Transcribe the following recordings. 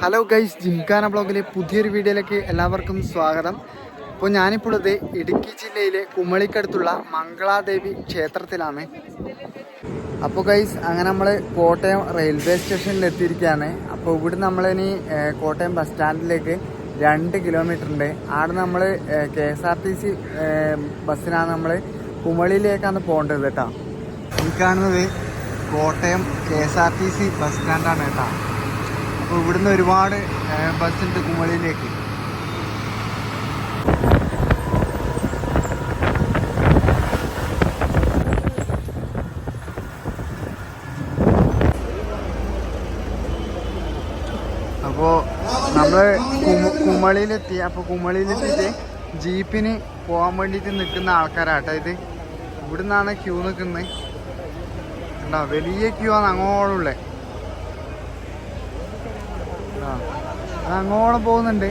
Hello guys gymkhana ബ്ലോഗിലെ പുതിയൊരു വീഡിയോയിലേക്ക് എല്ലാവർക്കും സ്വാഗതം. അപ്പോൾ ഞാനിപ്പോൾ ഇത് ഇടുക്കി ജില്ലയിലെ കുമളിക്കടുത്തുള്ള മംഗളാദേവി ക്ഷേത്രത്തിലാണ്. അപ്പോൾ ഗൈസ് അങ്ങനെ നമ്മൾ കോട്ടയം റെയിൽവേ സ്റ്റേഷനിൽ എത്തിയിരിക്കുകയാണ്. അപ്പോൾ ഇവിടെ നമ്മളിനി കോട്ടയം ബസ് സ്റ്റാൻഡിലേക്ക് രണ്ട് കിലോമീറ്റർ ഉണ്ട്. അവിടെ നമ്മൾ K S R T C ബസ്സിനാണ് നമ്മൾ കുമളിയിലേക്കാണ് പോകേണ്ടത് കേട്ടോ. ഈ കാണുന്നത് Kottayam K S R T C bus സ്റ്റാൻഡാണ് കേട്ടോ. അപ്പോൾ ഇവിടുന്ന് ഒരുപാട് ബസ്സുണ്ട് കുമളിയിലേക്ക്. അപ്പോൾ നമ്മൾ കുമളിയിലെത്തി. അപ്പോൾ കുമളിയിലെത്തിയിട്ട് ജീപ്പിന് പോകാൻ വേണ്ടിയിട്ട് നിൽക്കുന്ന ആൾക്കാരാട്ടോ ഇത്. ഇവിടുന്നാണ് ക്യൂ നിൽക്കുന്നത്. കണ്ടോ വലിയ ക്യൂ ആണ് അത് അങ്ങോളം പോകുന്നുണ്ട്.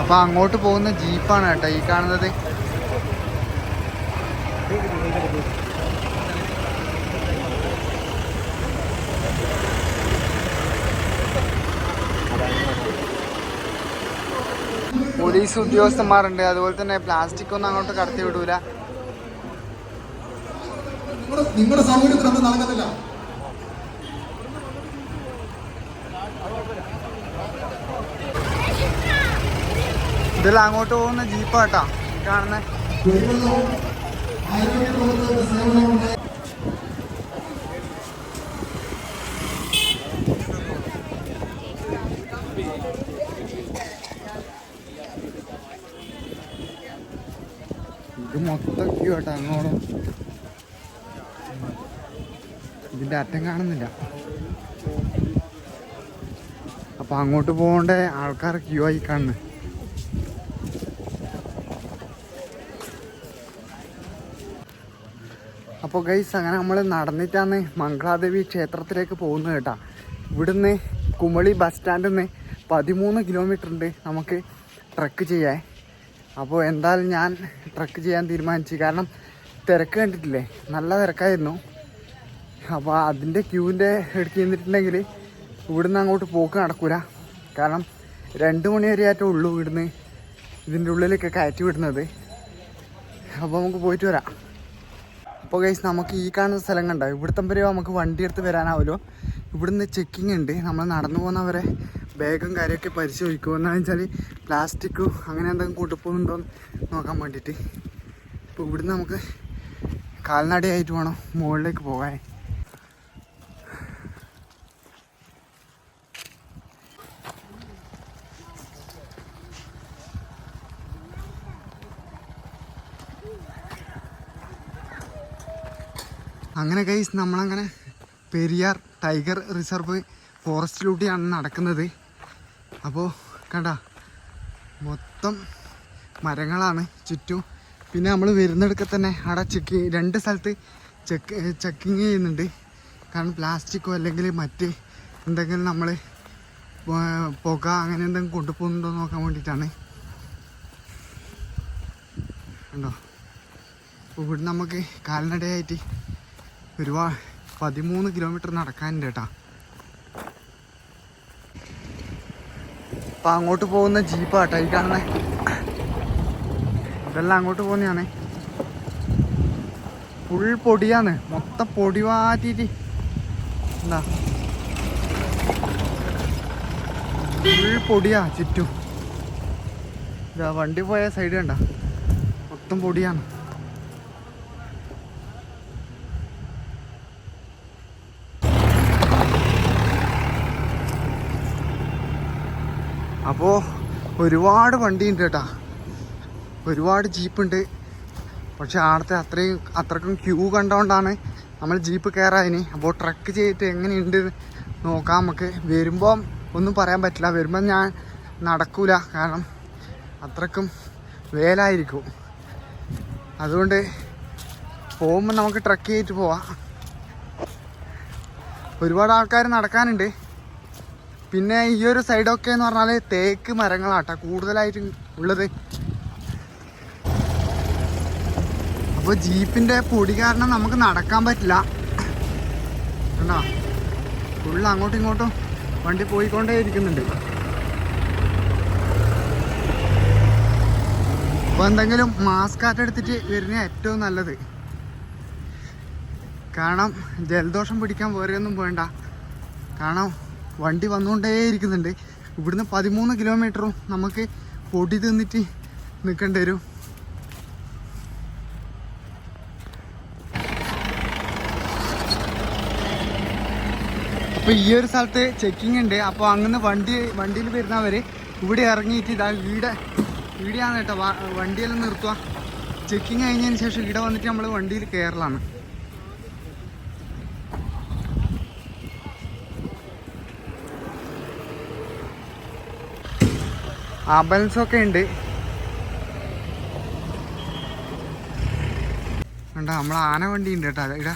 അപ്പൊ അങ്ങോട്ട് പോകുന്ന ജീപ്പാണ് കേട്ടോ ഈ കാണുന്നത്. പോലീസ് ഉദ്യോഗസ്ഥന്മാരുണ്ട്. അതുപോലെ തന്നെ പ്ലാസ്റ്റിക് ഒന്നും അങ്ങോട്ട് കടത്തി വിടൂല. നിങ്ങളുടെ ഇതെല്ലാം അങ്ങോട്ട് പോകുന്ന ജീപ്പാട്ടാ. ഈ കാണുന്ന കുടിവെള്ളവും ആരോഗ്യ പ്രവർത്തകരുടെ സേവനവും ഇത് മൊത്തം ക്യൂ കേട്ടോ അങ്ങോട്ടും ഇതിന്റെ അറ്റം കാണുന്നില്ല. അപ്പൊ അങ്ങോട്ട് പോകേണ്ട ആൾക്കാർ ക്യൂ ആയി കാണുന്നു. അപ്പോൾ ഗൈസ് അങ്ങനെ നമ്മൾ നടന്നിട്ടാണ് മംഗളാദേവി ക്ഷേത്രത്തിലേക്ക് പോകുന്നത് കേട്ടാ. ഇവിടുന്ന് കുമളി ബസ് സ്റ്റാൻഡിൽ നിന്ന് പതിമൂന്ന് കിലോമീറ്റർ ഉണ്ട് നമുക്ക് ട്രക്ക് ചെയ്യാൻ. അപ്പോൾ എന്തായാലും ഞാൻ ട്രക്ക് ചെയ്യാൻ തീരുമാനിച്ചു. കാരണം തിരക്ക് കണ്ടിട്ടില്ലേ? നല്ല തിരക്കായിരുന്നു. അപ്പോൾ അതിന്റെ ക്യൂവിന്റെ എടുത്ത് നിന്നിട്ടുണ്ടെങ്കിൽ ഇവിടുന്ന് അങ്ങോട്ട് പോക്ക് നടക്കൂല. കാരണം രണ്ട് മണി വരെ ആയിട്ടേ ഉള്ളൂ ഇവിടുന്ന് ഇതിന്റെ ഉള്ളിലേക്ക് കയറ്റി വിടുന്നത്. അപ്പോൾ നമുക്ക് പോയിട്ട് വരാം. അപ്പോൾ ഗൈസ് നമുക്ക് ഈ കാണുന്ന സ്ഥലം കണ്ടോ? ഇവിടുത്തെ വരെ നമുക്ക് വണ്ടി എടുത്ത് വരാനാവുമല്ലോ ഇവിടുന്ന് ചെക്കിംഗ് ഉണ്ട്. നമ്മൾ നടന്നു പോകുന്നവരെ ബാഗും കാര്യമൊക്കെ പരിശോധിക്കും എന്താണെന്ന് വെച്ചാൽ പ്ലാസ്റ്റിക്കും അങ്ങനെ എന്തെങ്കിലും കൂട്ടിപ്പോകുന്നുണ്ടോ എന്ന് നോക്കാൻ വേണ്ടിയിട്ട്. ഇപ്പോൾ ഇവിടുന്ന് നമുക്ക് കാൽനടയായിട്ട് വേണം മുകളിലേക്ക് പോകാൻ. അങ്ങനെ കൈസ് നമ്മളങ്ങനെ പെരിയാർ ടൈഗർ റിസർവ് ഫോറസ്റ്റിലൂടെയാണ് നടക്കുന്നത്. അപ്പോൾ കണ്ട മൊത്തം മരങ്ങളാണ് ചുറ്റും. പിന്നെ നമ്മൾ വരുന്നിടക്ക് തന്നെ അവിടെ ചെക്ക് രണ്ട് സ്ഥലത്ത് ചെക്ക് ചെക്കിങ് ചെയ്യുന്നുണ്ട്. കാരണം പ്ലാസ്റ്റിക്കോ അല്ലെങ്കിൽ മറ്റ് എന്തെങ്കിലും നമ്മൾ പുക അങ്ങനെ എന്തെങ്കിലും കൊണ്ടുപോകുന്നുണ്ടോ നോക്കാൻ വേണ്ടിയിട്ടാണ്. ഉണ്ടോ ഇവിടെ നമുക്ക് കാൽനടയായിട്ട് ഒരുപാട് പതിമൂന്ന് കിലോമീറ്റർ നടക്കാനുണ്ട് കേട്ടാ. അപ്പൊ അങ്ങോട്ട് പോകുന്ന ജീപ്പാട്ടാ ഈ കാണുന്ന. ഇതെല്ലാം അങ്ങോട്ട് പോകുന്നതാണ് ഫുൾ പൊടിയാണ്. മൊത്തം പൊടി മാറ്റിയിട്ട് എന്താ? ഫുൾ പൊടിയാ ചുറ്റും. വണ്ടി പോയ സൈഡ് കണ്ട. മൊത്തം പൊടിയാണ്. അപ്പോൾ ഒരുപാട് വണ്ടിയുണ്ട് കേട്ടാ ഒരുപാട് ജീപ്പുണ്ട്. പക്ഷെ ആടത്തെ അത്രയും അത്രക്കും ക്യൂ കണ്ടുകൊണ്ടാണ് നമ്മൾ ജീപ്പ് കയറാതിന് അപ്പോൾ ട്രക്ക് ചെയ്തിട്ട് എങ്ങനെയുണ്ട് നോക്കാം നമുക്ക്. വരുമ്പം ഒന്നും പറയാൻ പറ്റില്ല. വരുമ്പം ഞാൻ നടക്കൂല. കാരണം അത്രക്കും വേലായിരിക്കും. അതുകൊണ്ട് പോകുമ്പോൾ നമുക്ക് ട്രക്ക് ചെയ്തിട്ട് പോവാം. ഒരുപാട് ആൾക്കാർ നടക്കാനുണ്ട്. പിന്നെ ഈ ഒരു സൈഡൊക്കെ എന്ന് പറഞ്ഞാൽ തേക്ക് മരങ്ങളാട്ടോ കൂടുതലായിട്ട് ഉള്ളത്. അപ്പോൾ ജീപ്പിന്റെ പൊടി കാരണം നമുക്ക് നടക്കാൻ പറ്റില്ല. കണ്ടോ? ഫുള്ള് അങ്ങോട്ടും ഇങ്ങോട്ടും വണ്ടി പോയിക്കൊണ്ടേ ഇരിക്കുന്നുണ്ട്. അപ്പോൾ എന്തെങ്കിലും മാസ്ക് ആയിട്ട് എടുത്തിട്ട് വരുന്ന ഏറ്റവും നല്ലത്. കാരണം ജലദോഷം പിടിക്കാൻ വേറെ ഒന്നും വേണ്ട. കാരണം വണ്ടി വന്നുകൊണ്ടേ ഇരിക്കുന്നുണ്ട്. ഇവിടുന്ന് പതിമൂന്ന് കിലോമീറ്ററും നമുക്ക് പൊടി തിന്നിട്ട് നിൽക്കേണ്ടി വരും. അപ്പോൾ ഈ ഒരു സ്ഥലത്ത് ചെക്കിംഗ് ഉണ്ട്. അപ്പോൾ അങ്ങനെ വണ്ടി വണ്ടിയിൽ വരുന്നവർ ഇവിടെ ഇറങ്ങിയിട്ട് ഇതാ ഈടെ ഈടെയാണ് കേട്ടോ വണ്ടിയെല്ലാം നിർത്തുക. ചെക്കിങ് കഴിഞ്ഞതിന് ശേഷം ഇവിടെ വന്നിട്ട് നമ്മൾ വണ്ടിയിൽ കയറലാണ് ആംബുലൻസ് ഒക്കെ ഉണ്ട്. കണ്ടോ നമ്മൾ ആന വണ്ടി ഉണ്ട് കേട്ടോ ഇടാ.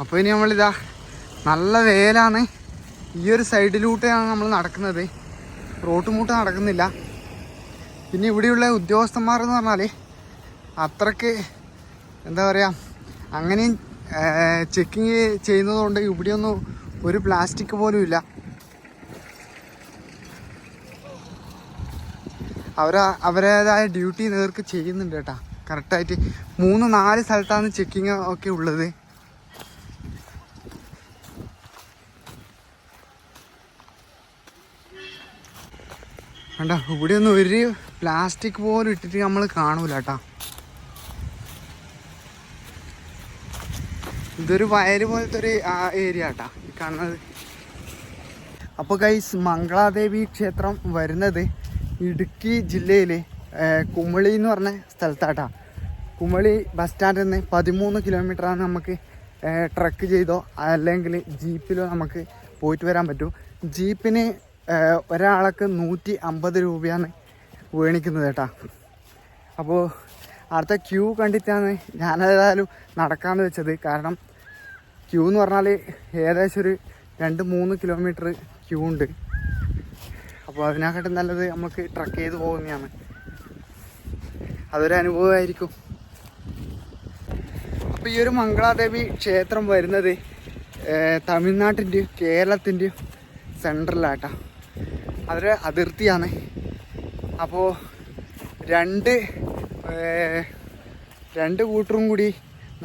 അപ്പോൾ ഇനി നമ്മളിതാ നല്ല വേലാണ്. ഈ ഒരു സൈഡിലൂടെയാണ് നമ്മൾ നടക്കുന്നത്. റോട്ട് മൂട്ട് നടക്കുന്നില്ല. പിന്നെ ഇവിടെയുള്ള ഉദ്യോഗസ്ഥന്മാർ എന്ന് പറഞ്ഞാൽ അത്രയ്ക്ക് എന്താ പറയുക അങ്ങനെയും ചെക്കിങ് ചെയ്യുന്നതുകൊണ്ട് ഇവിടെയൊന്നും ഒരു പ്ലാസ്റ്റിക് പോലും ഇല്ല അവർ അവരേതായ ഡ്യൂട്ടി നേർക്ക് ചെയ്യുന്നുണ്ട് കേട്ടാ. കറക്റ്റായിട്ട് മൂന്ന് നാല് സ്ഥലത്താണ് ചെക്കിങ് ഒക്കെ ഉള്ളത്. കണ്ടോ ഇവിടെ ഒന്നും ഒരു പ്ലാസ്റ്റിക് പോലും ഇട്ടിട്ട് നമ്മൾ കാണൂല കേട്ടാ. ഇതൊരു വയൽ പോലത്തെ ഒരു ഏരിയ കേട്ടാ കാണുന്നത്. അപ്പോൾ കൈസ് മംഗളാദേവി ക്ഷേത്രം വരുന്നത് ഇടുക്കി ജില്ലയിലെ കുമളി എന്ന് പറഞ്ഞ സ്ഥലത്താട്ടാ. കുമളി ബസ് സ്റ്റാൻഡിൽ നിന്ന് പതിമൂന്ന് കിലോമീറ്ററാണ് നമുക്ക് ട്രക്ക് ചെയ്തോ അല്ലെങ്കിൽ ജീപ്പിലോ നമുക്ക് പോയിട്ട് വരാൻ പറ്റും. ജീപ്പിന് ഒരാൾക്ക് നൂറ്റി അമ്പത് രൂപയാണ് വേണിക്കുന്നത് കേട്ടാ. അപ്പോൾ അടുത്ത ക്യൂ കണ്ടിട്ടാണ് ഞാനേതായാലും നടക്കാമെന്ന് വെച്ചത്. കാരണം ക്യൂ എന്ന് പറഞ്ഞാൽ ഏകദേശം ഒരു രണ്ട് മൂന്ന് കിലോമീറ്റർ ക്യൂ ഉണ്ട്. അപ്പോൾ അതിനെക്കാട്ടും നല്ലത് നമുക്ക് ട്രക്ക് ചെയ്ത് പോകുന്നതാണ്. അതൊരു അനുഭവമായിരിക്കും. അപ്പോൾ ഈ ഒരു മംഗളാദേവി ക്ഷേത്രം വരുന്നത് തമിഴ്നാട്ടിന്റെയും കേരളത്തിന്റെയും സെൻട്രലായിട്ടാണ് അതൊരു അതിർത്തിയാണ്. അപ്പോൾ രണ്ട് രണ്ട് കൂട്ടറും കൂടി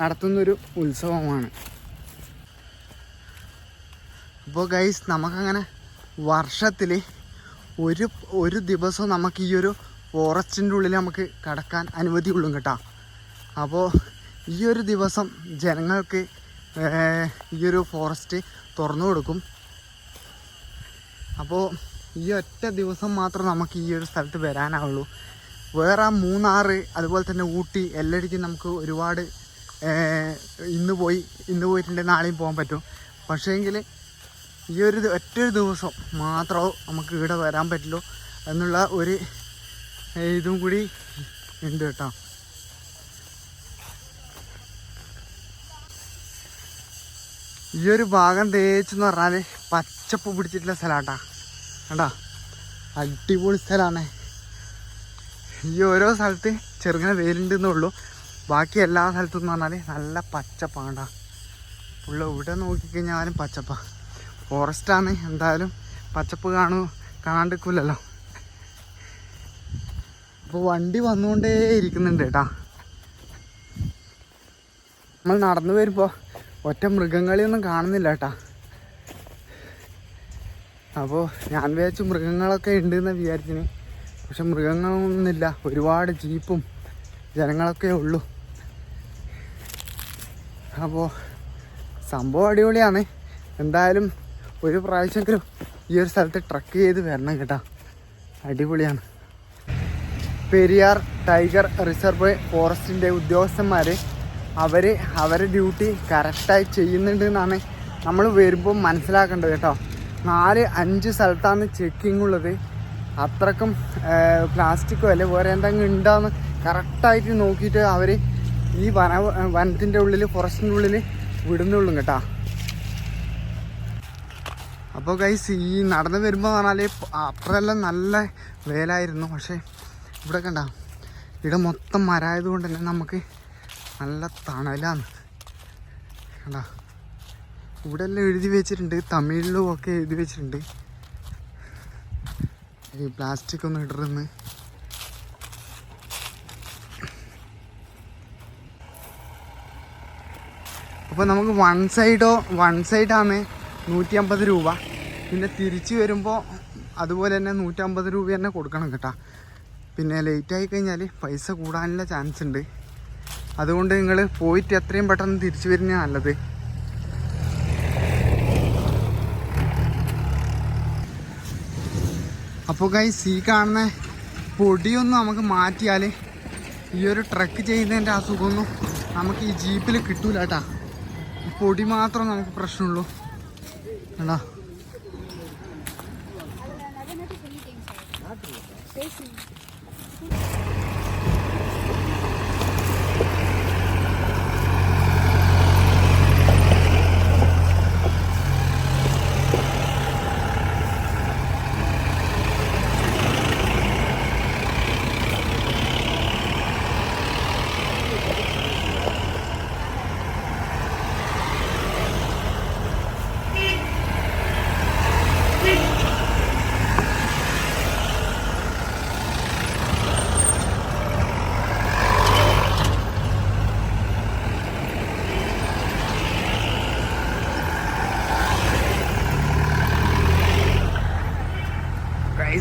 നടത്തുന്നൊരു ഉത്സവമാണ്. അപ്പോൾ ഗൈസ് നമുക്കങ്ങനെ വർഷത്തിൽ ഒരു ഒരു ദിവസം നമുക്ക് ഈ ഒരു ഫോറസ്റ്റിന്റെ ഉള്ളിൽ നമുക്ക് കിടക്കാൻ അനുമതിയുള്ളൂ കേട്ടോ. അപ്പോൾ ഈ ഒരു ദിവസം ജനങ്ങൾക്ക് ഈ ഒരു ഫോറസ്റ്റ് തുറന്നു കൊടുക്കും. അപ്പോൾ ഈ ഒറ്റ ദിവസം മാത്രം നമുക്ക് ഈ ഒരു സ്ഥലത്ത് വരാനാവുള്ളൂ. വേറെ മൂന്നാറ് അതുപോലെ തന്നെ ഊട്ടി എല്ലായിടത്തും നമുക്ക് ഒരുപാട് ഇന്ന് പോയി ഇന്ന് പോയിട്ടുണ്ടെങ്കിൽ നാളെയും പോകാൻ പറ്റും. പക്ഷേങ്കിൽ ഈ ഒരു ഒറ്റൊരു ദിവസം മാത്രമോ നമുക്ക് ഇവിടെ വരാൻ പറ്റുള്ളൂ എന്നുള്ള ഒരു ഇതും കൂടി ഉണ്ട് കേട്ടോ. ഈ ഒരു ഭാഗം തേച്ചെന്ന് പറഞ്ഞാൽ പച്ചപ്പ് പിടിച്ചിട്ടുള്ള സ്ഥലമാട്ടാ കണ്ടാ? അടിപൊളി സ്ഥലമാണ് ഈ ഓരോ സ്ഥലത്ത് ചെറുങ്ങനെ വെയിലുണ്ടെന്നേ ഉള്ളൂ. ബാക്കി എല്ലാ സ്ഥലത്തും എന്ന് പറഞ്ഞാൽ നല്ല പച്ചപ്പാണ്ടാ ഉള്ള ഇവിടെ നോക്കിക്കഴിഞ്ഞാലും പച്ചപ്പാ. ഫോറസ്റ്റാണ് എന്തായാലും പച്ചപ്പ് കാണു കാണാണ്ടിരിക്കില്ലല്ലോ അപ്പോൾ വണ്ടി വന്നുകൊണ്ടേ ഇരിക്കുന്നുണ്ട് കേട്ടാ നമ്മൾ നടന്നു വരുമ്പോൾ ഒറ്റ മൃഗങ്ങളെയൊന്നും കാണുന്നില്ല കേട്ടാ അപ്പോൾ ഞാൻ വിചാരിച്ചു മൃഗങ്ങളൊക്കെ ഉണ്ടെന്ന് വിചാരിച്ചിന് പക്ഷെ മൃഗങ്ങളൊന്നുമില്ല. ഒരുപാട് ജീപ്പും ജനങ്ങളൊക്കെ ഉള്ളൂ. അപ്പോൾ സംഭവം അടിപൊളിയാണ്. എന്തായാലും ഒരു പ്രാവശ്യമെങ്കിലും ഈ ഒരു സ്ഥലത്ത് ട്രക്ക് ചെയ്ത് വരണം കേട്ടോ. അടിപൊളിയാണ്. പെരിയാർ ടൈഗർ റിസർവ് ഫോറസ്റ്റിന്റെ ഉദ്യോഗസ്ഥന്മാർ അവർ അവരുടെ ഡ്യൂട്ടി കറക്റ്റായി ചെയ്യുന്നുണ്ട് എന്നാണ് നമ്മൾ വരുമ്പോൾ മനസ്സിലാക്കേണ്ടത് കേട്ടോ. നാല് അഞ്ച് സ്ഥലത്താണ് ചെക്കിംഗ് ഉള്ളത്. അത്രക്കും പ്ലാസ്റ്റിക്കോ അല്ലെ വേറെ എന്തെങ്കിലും ഉണ്ടാന്ന് കറക്റ്റായിട്ട് നോക്കിയിട്ട് അവർ ഈ വന വനത്തിന്റെ ഉള്ളിൽ ഫോറസ്റ്റിന്റെ ഉള്ളിൽ വിടുന്നുള്ളൂ കേട്ടോ. അപ്പോൾ ഗൈസ് ഈ നടന്ന് വരുമ്പോൾ പറഞ്ഞാൽ അപ്പുറമെല്ലാം നല്ല വേലായിരുന്നു. പക്ഷേ ഇവിടെ കണ്ട ഇവിടെ മൊത്തം മരമായത് കൊണ്ട് തന്നെ നമുക്ക് നല്ല തണലാണ്. കണ്ട ഇവിടെ എല്ലാം എഴുതി വെച്ചിട്ടുണ്ട് തമിഴിലും ഒക്കെ എഴുതി വെച്ചിട്ടുണ്ട്. ഈ പ്ലാസ്റ്റിക് ഒന്നും ഇടരുന്ന്. അപ്പോൾ നമുക്ക് വൺ സൈഡോ വൺ സൈഡാണ് നൂറ്റി അമ്പത് രൂപ. പിന്നെ തിരിച്ച് വരുമ്പോൾ അതുപോലെ തന്നെ നൂറ്റമ്പത് രൂപ തന്നെ കൊടുക്കണം കേട്ടോ. പിന്നെ ലേറ്റ് ആയി കഴിഞ്ഞാൽ പൈസ കൂടാനുള്ള ചാൻസ് ഉണ്ട്. അതുകൊണ്ട് നിങ്ങൾ പോയിട്ട് എത്രയും പെട്ടെന്ന് തിരിച്ചു വരുന്ന നല്ലത്. അപ്പോൾ ഗൈസ് ഈ കാണുന്ന പൊടിയൊന്നും നമുക്ക് മാറ്റിയാൽ ഈ ഒരു ട്രക്ക് ചെയ്യുന്നതിന്റെ അസുഖമൊന്നും നമുക്ക് ഈ ജീപ്പിൽ കിട്ടൂല കേട്ടാ. പൊടി മാത്രം നമുക്ക് പ്രശ്നമുള്ളൂ. കേട്ടാ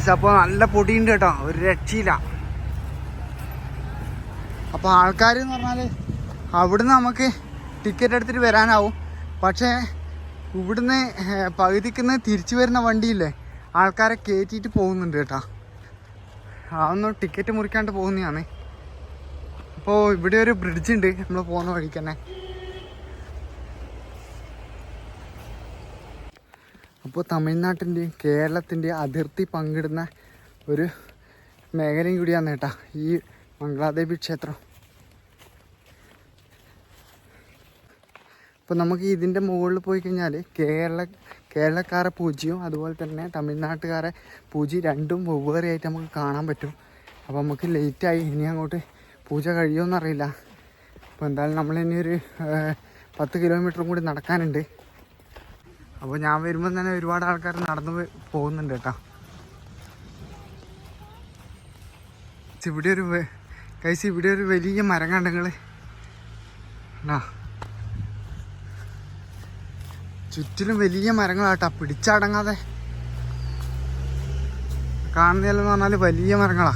ഗൈസ് അപ്പോൾ നല്ല പൊടിയുണ്ട് കേട്ടോ. ഒരു രക്ഷയില്ല. അപ്പോൾ ആൾക്കാർ എന്ന് പറഞ്ഞാൽ അവിടുന്ന് നമുക്ക് ടിക്കറ്റ് എടുത്തിട്ട് വരാനാവും. പക്ഷേ ഇവിടുന്ന് പകുതിക്കുന്ന് തിരിച്ചു വരുന്ന വണ്ടിയില്ലേ ആൾക്കാരെ കയറ്റിയിട്ട് പോകുന്നുണ്ട് കേട്ടോ. അതൊന്നും ടിക്കറ്റ് മുറിക്കാണ്ട് പോകുന്നതാണ്. അപ്പോൾ ഇവിടെ ഒരു ബ്രിഡ്ജ് ഉണ്ട്. നമ്മൾ പോകുന്ന വഴിക്ക് തന്നെ. അപ്പോൾ തമിഴ്നാട്ടിന്റെയും കേരളത്തിന്റെയും അതിർത്തി പങ്കിടുന്ന ഒരു മേഖലയും കൂടിയാണ് കേട്ടോ ഈ മംഗളാദേവി ക്ഷേത്രം. അപ്പോൾ നമുക്ക് ഇതിന്റെ മുകളിൽ പോയി കഴിഞ്ഞാൽ കേരള കേരളക്കാരെ പൂജ്യവും അതുപോലെ തന്നെ തമിഴ്നാട്ടുകാരെ പൂജി രണ്ടും വെവ്വേറെ ആയിട്ട് നമുക്ക് കാണാൻ പറ്റും. അപ്പോൾ നമുക്ക് ലേറ്റായി ഇനി അങ്ങോട്ട് പൂജ കഴിയുമെന്ന് അറിയില്ല അപ്പോൾ എന്തായാലും നമ്മളിനി ഒരു പത്ത് കിലോമീറ്ററും കൂടി നടക്കാനുണ്ട്. അപ്പോൾ ഞാൻ വരുമ്പോൾ തന്നെ ഒരുപാട് ആൾക്കാർ നടന്നു പോകുന്നുണ്ട് കേട്ടോ. ഇവിടെ ഒരു കൈസ് ഇവിടെ ഒരു വലിയ മരം കണ്ടങ്ങൾ ആ ചുറ്റിലും വലിയ മരങ്ങളാട്ടാ പിടിച്ചടങ്ങാതെ. കാണുന്നതെന്ന് പറഞ്ഞാൽ വലിയ മരങ്ങളാ.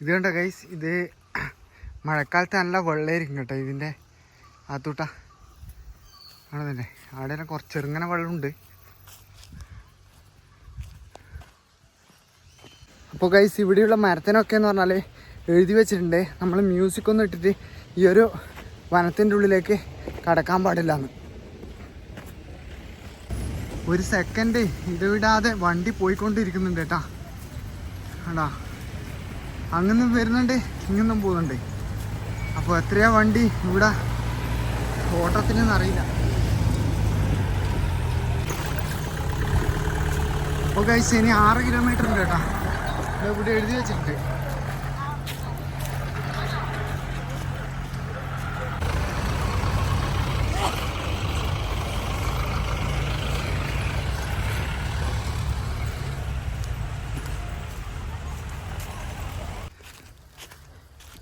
ഇത് കണ്ടോ ഗൈസ് ഇത് മഴക്കാലത്ത് നല്ല വെള്ളയിരിക്കും കേട്ടോ ഇതിന്റെ അതൂട്ടാ ആണ് തന്നെ. അവിടെ കുറച്ച് ചെറുങ്ങനെ വെള്ളമുണ്ട്. അപ്പോൾ ഗൈസ് ഇവിടെയുള്ള മരത്തിനൊക്കെ എന്ന് പറഞ്ഞാൽ എഴുതി വെച്ചിട്ടുണ്ട്. നമ്മൾ മ്യൂസിക് ഒന്നും ഇട്ടിട്ട് ഈ ഒരു വനത്തിന്റെ ഉള്ളിലേക്ക് കടക്കാൻ പാടില്ല എന്ന് ഒരു സെക്കൻഡ് ഇടവിടാതെ വണ്ടി പോയിക്കൊണ്ടിരിക്കുന്നുണ്ട് കേട്ടാ. ആടാ. അങ്ങനെ വരുന്നുണ്ട് ഇങ്ങൊന്നും പോകുന്നുണ്ട്. അപ്പോൾ എത്രയാ വണ്ടി ഇവിടെ? ഓട്ടത്തിനെന്ന് അറിയില്ല. അപ്പോൾ കഴിച്ച് ഇനി ആറ് കിലോമീറ്റർ ഉണ്ട് കേട്ടോ. ഇവിടെ എഴുതി വെച്ചിട്ടുണ്ട്.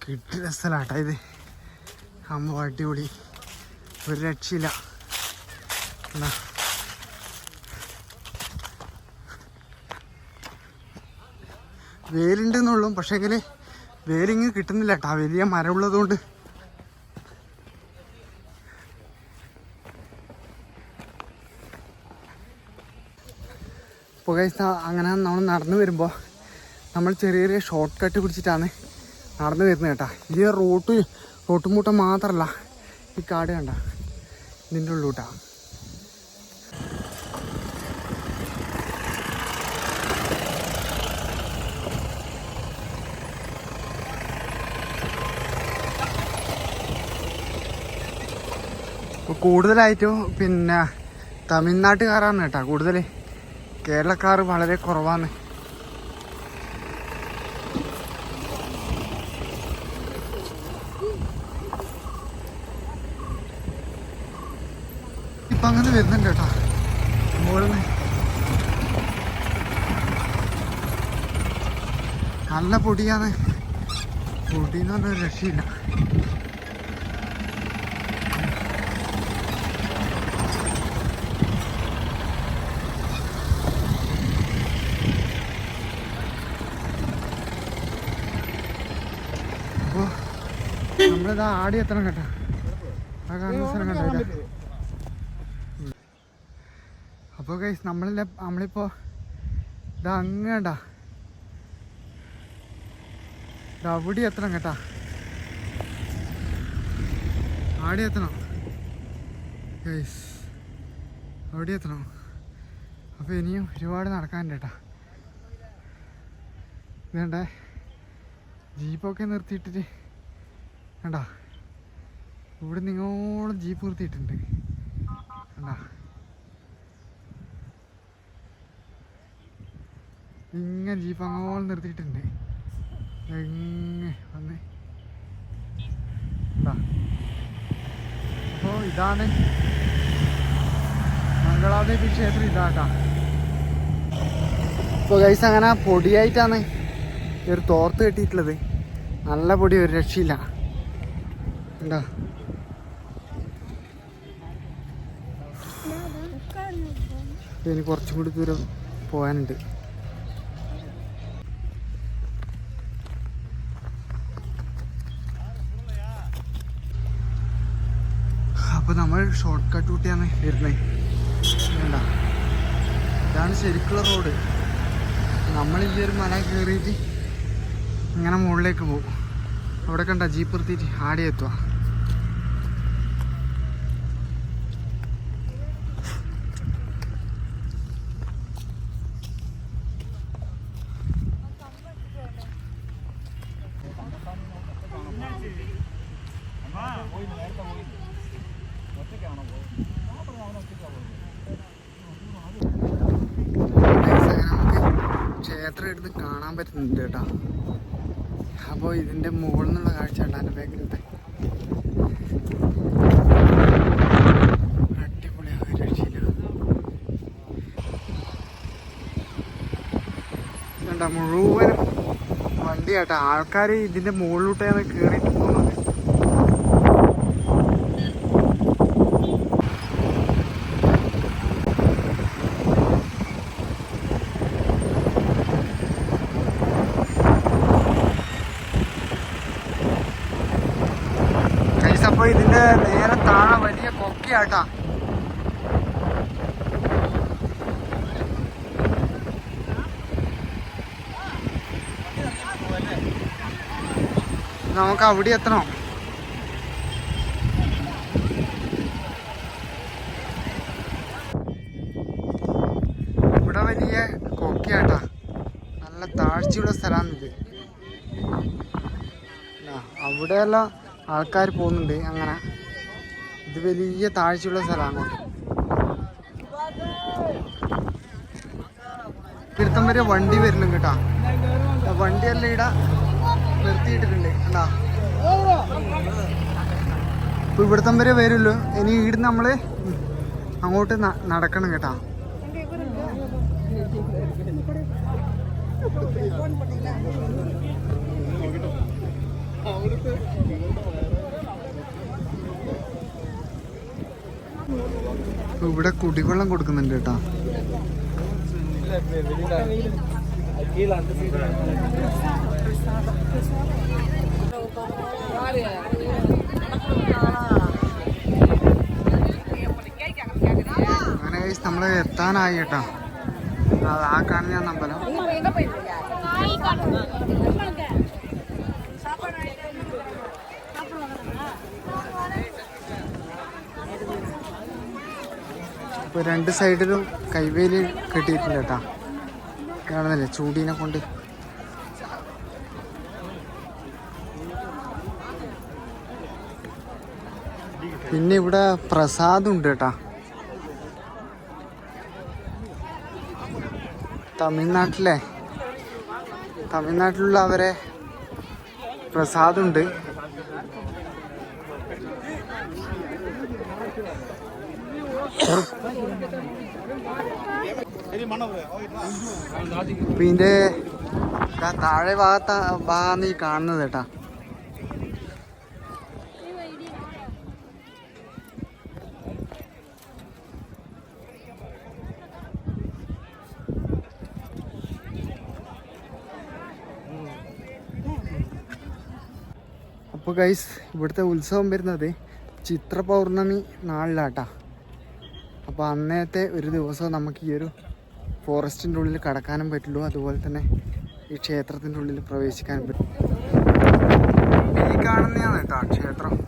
കിട്ടിയ സ്ഥലാട്ടാ ഇത്. അമ്മ അടിപൊളി. ഒരു രക്ഷയില്ല. എന്നാ. വേലുണ്ടെന്നുള്ളൂ പക്ഷേങ്കിൽ വേലിങ് കിട്ടുന്നില്ല കേട്ടോ വലിയ മരമുള്ളതുകൊണ്ട്. കഴിച്ച അങ്ങനെ നമ്മൾ നടന്നു വരുമ്പോൾ നമ്മൾ ചെറിയ ചെറിയ ഷോർട്ട് കട്ട് പിടിച്ചിട്ടാണ് നടന്നു വരുന്നത് കേട്ടോ ഈ റോട്ട് റോട്ടുമൂട്ടം മാത്രമല്ല ഈ കാട് കണ്ട. ഇതിന്റെ ഉള്ളൂട്ടാ കൂടുതലായിട്ടും പിന്നെ തമിഴ്നാട്ടുകാരാണ് കേട്ടോ കൂടുതൽ. കേരളക്കാർ വളരെ കുറവാണ്. ഇപ്പം അങ്ങനെ വരുന്നുണ്ട് കേട്ടോ. മുകളിൽ നല്ല പൊടിയാണ്. പൊടിയെന്ന് പറഞ്ഞ രക്ഷയില്ല. നമ്മളിതാ ആടി എത്തണം കേട്ടോ. ആ കാണുന്ന. അപ്പോൾ കൈസ് നമ്മളില്ല നമ്മളിപ്പോൾ ഇതാ അങ്ങേണ്ട അവിടെ എത്തണം കേട്ടാ. ആടി എത്തണം. കൈസ് അവിടെ എത്തണം. അപ്പോൾ ഇനിയും ഒരുപാട് നടക്കാനുണ്ട് കേട്ടാ. ഇതേണ്ടേ? ജീപ്പൊക്കെ നിർത്തിയിട്ടിട്ട് കണ്ടാ? ഇവിടെ നിങ്ങളോളം ജീപ്പ് നിർത്തിയിട്ടുണ്ട്. കണ്ടാ? ഇങ്ങനെ ജീപ്പ് അങ്ങോളം നിർത്തിയിട്ടുണ്ട്. എങ്ങനെ വന്ന്? കണ്ടാ? ഇതാണ് മംഗളാദേവി ക്ഷേത്രം ഇതാട്ടാ. ഇപ്പോൾ ഗൈസ് അങ്ങനെ പൊടിയായിട്ടാണ് ഒരു തോർത്ത് കെട്ടിയിട്ടുള്ളത്. നല്ല പൊടി ഒരു രക്ഷയില്ല. എന്താ ഇനി കുറച്ചും കൂടി ദൂരം പോകാനുണ്ട്. അപ്പോൾ നമ്മൾ ഷോർട്ട് കട്ട് കൂട്ടിയാണ് വരുന്നത് വേണ്ട ഇതാണ് ശരിക്കുള്ള റോഡ് നമ്മൾ ഈ ഒരു മല കയറിയിട്ട് ഇങ്ങനെ മുകളിലേക്ക് പോകും. അവിടെ കണ്ട ജീപ്പ് നിർത്തിയിട്ട് ആടെ എത്തുക നമുക്ക് ക്ഷേത്രം എടുത്ത് കാണാൻ പറ്റുന്നുണ്ട് കേട്ടോ അപ്പോൾ ഇതിന്റെ മുകളിൽ നിന്നുള്ള കാഴ്ച ഉണ്ടാകും ബാക്കിലത്തെ അടിപൊളിയാണ് ഒരു രക്ഷയില്ല കണ്ട മുഴുവൻ വണ്ടി കേട്ടോ. ആൾക്കാർ ഇതിന്റെ മുകളിലോട്ടാണ് കയറി പോകുന്നത് ഗൈസ് അപ്പോൾ ഇതിന്റെ നേരെ താഴെ വലിയ കൊക്കയാട്ടാ നമുക്ക് അവിടെ എത്തണം. ഇവിടെ വലിയ കൊക്കയാട്ടാ. നല്ല താഴ്ചയുള്ള സ്ഥലമാണിത്. അവിടെയെല്ലാം ആൾക്കാർ പോകുന്നുണ്ട് അങ്ങനെ. ഇത് വലിയ താഴ്ചയുള്ള സ്ഥലമാണ്. തിരുത്തം വരെ വണ്ടി വരില്ല കേട്ടാ. വണ്ടിയെല്ലാം ഇട നിർത്തിയിട്ടിട്ടുണ്ട്. കണ്ടാ? ഇപ്പൊ ഇവിടത്തം വരെ വരുള്ളൂ. ഇനി ഇവിടുന്ന് നമ്മൾ അങ്ങോട്ട് നടക്കണം കേട്ടാ. ഇവിടെ കുടിവെള്ളം കൊടുക്കുന്നുണ്ട് കേട്ടാ. അങ്ങനെ guys നമ്മൾ എത്താനായി കേട്ടോ. ആ കാണുന്ന അമ്പലം ഇപ്പൊ രണ്ട് സൈഡിലും കൈവേലി കെട്ടിയിട്ടുണ്ട് കേട്ടാ. കാണുന്നില്ലേ? ചൂടീനെ കൊണ്ട്. പിന്നെ ഇവിടെ പ്രസാദം ഉണ്ട് കേട്ടാ തമിഴ്നാട്ടിലെ തമിഴ്നാട്ടിലുള്ള അവരെ പ്രസാദുണ്ട്. പിന്നെ താഴെ ഭാഗത്ത ഭാഗമാണ് ഈ കാണുന്നത് കേട്ടാ അപ്പോൾ ഗൈസ് ഇവിടുത്തെ ഉത്സവം വരുന്നത് ചിത്ര പൗർണമി നാളിലാട്ടാ. അപ്പോൾ അന്നത്തെ ഒരു ദിവസം നമുക്ക് ഈ ഒരു ഫോറസ്റ്റിന്റെ ഉള്ളിൽ കടക്കാനും പറ്റുള്ളൂ. അതുപോലെ തന്നെ ഈ ക്ഷേത്രത്തിന്റെ ഉള്ളിൽ പ്രവേശിക്കാനും പറ്റും. ഈ കാണുന്നതാണ് കേട്ടോ ക്ഷേത്രം.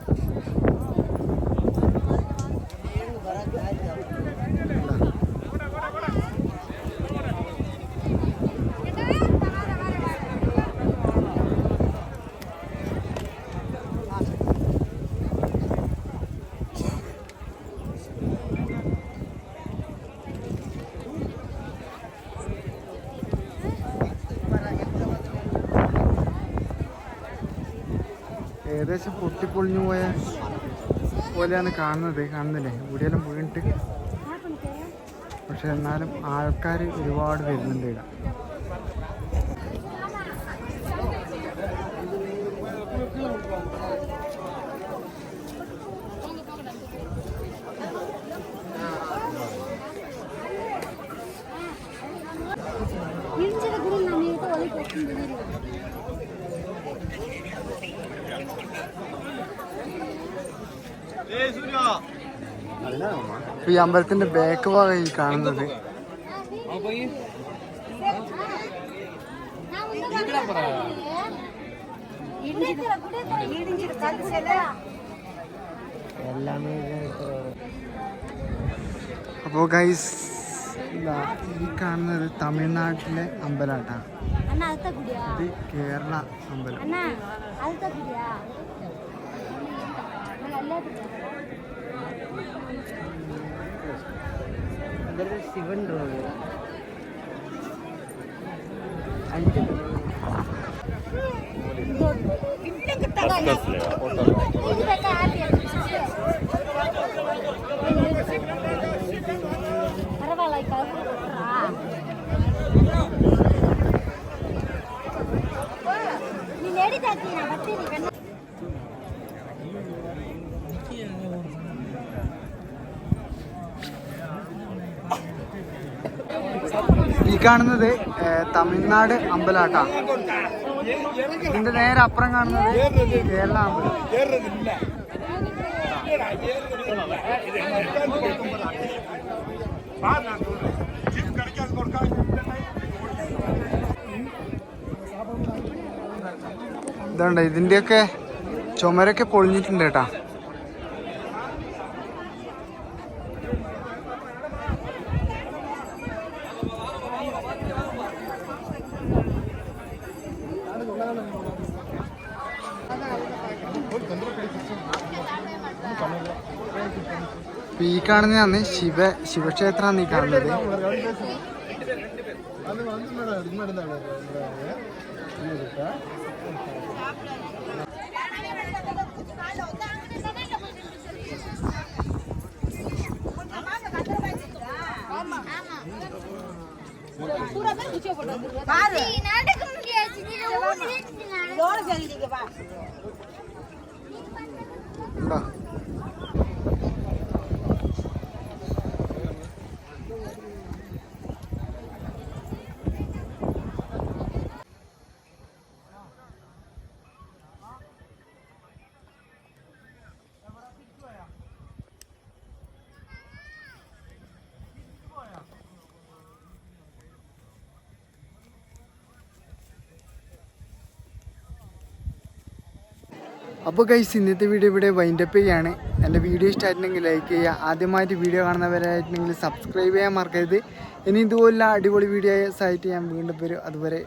ഏകദേശം പൊട്ടിപ്പൊളിഞ്ഞു പോയ പോലെയാണ് കാണുന്നത്. കാണുന്നില്ലേ? ഇവിടെയെല്ലാം വീണിട്ട്. പക്ഷെ എന്നാലും ആൾക്കാർ ഒരുപാട് വരുന്നുണ്ട് ഇവിടെ. Thank you. ഈ അമ്പലത്തിന്റെ ബാക്ക് ഭാഗം ഈ കാണുന്നത്. അപ്പോ ഗൈസ് ഈ കാണുന്നത് തമിഴ്നാട്ടിലെ അമ്പലാട്ടാണ് ഇത് കേരള അമ്പലം. முதல்ல சிவன் ரோடு அஞ்சு കാണുന്നത് തമിഴ്നാട് അമ്പലാട്ടാണ് ഇതിന്റെ നേരെ അപ്പുറം കാണുന്നത് കേരള അമ്പലം. ഇതുണ്ട് ഇതിന്റെയൊക്കെ ചുമരൊക്കെ പൊളിഞ്ഞിട്ടുണ്ട് കേട്ടാ ഇപ്പൊ ഈ കാണുന്നതാണ് ശിവ ശിവക്ഷേത്രമാണ് ഈ കാണുന്നത് நடக்க അപ്പോൾ ഗൈസ് ഇന്നത്തെ വീഡിയോ ഇവിടെ വൈൻഡപ്പ് ചെയ്യാണ്. എന്റെ വീഡിയോ ഇഷ്ടമായിട്ടുണ്ടെങ്കിൽ ലൈക്ക് ചെയ്യുക. ആദ്യമായിട്ട് വീഡിയോ കാണുന്നവരായിട്ടുണ്ടെങ്കിൽ സബ്സ്ക്രൈബ് ചെയ്യാൻ മറക്കരുത്. ഇനി ഇതുപോലുള്ള അടിപൊളി വീഡിയോസ് ആയിട്ട് ഞാൻ വീണ്ടും വരും. അതുവരെ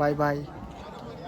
ബൈ ബൈ